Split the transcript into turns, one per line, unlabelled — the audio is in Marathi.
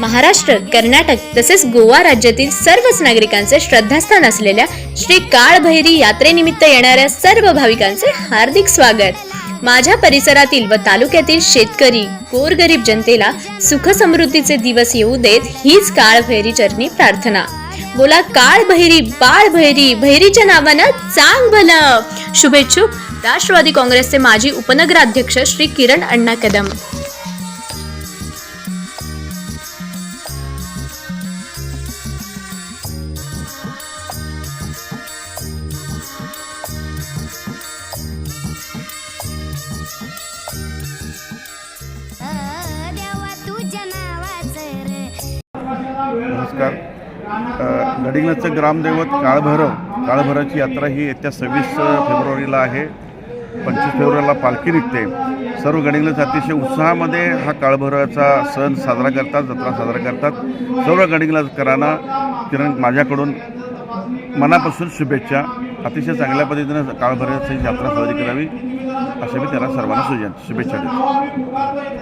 महाराष्ट्र कर्नाटक तसेच गोवा राज्यातील सर्वच नागरिकांचे श्रद्धास्थान असलेल्या श्री काळभैरी यात्रेनिमित्त येणाऱ्या सर्व भाविकांचे हार्दिक स्वागत. माझ्या परिसरातील व तालुक्यातील शेतकरी गोरगरीब जनतेला सुख समृद्धीचे दिवस येऊ देत हीच काळभैरी चरणी प्रार्थना. बोला काळभैरी बाळभैरी भैरीच्या नावानं चांग भलं. शुभेच्छुक. राष्ट्रवादी काँग्रेसचे माजी उपनगराध्यक्ष श्री किरण अण्णा कदम
नमस्कार. अ, ग्रामदैवत काळभैरव. काळभैरवची यात्रा ही येत्या सव्वीस फेब्रुवारीला आहे. पंचवीस फेब्रुवारीला पालखी निघते सर्व गडिंग्लज अतिशय उत्साहामध्ये हा काळभैरवाचा सण साजरा करतात जत्रा साजरा करतात. सर्व गडिंग्लजकरांना किरण माझ्याकडून मनापासून शुभेच्छा. अतिशय चांगल्या पद्धतीनं काळभैरवाची यात्रा साजरी करावी अशा मी त्यांना सर्वांना सुजन शुभेच्छा देतो.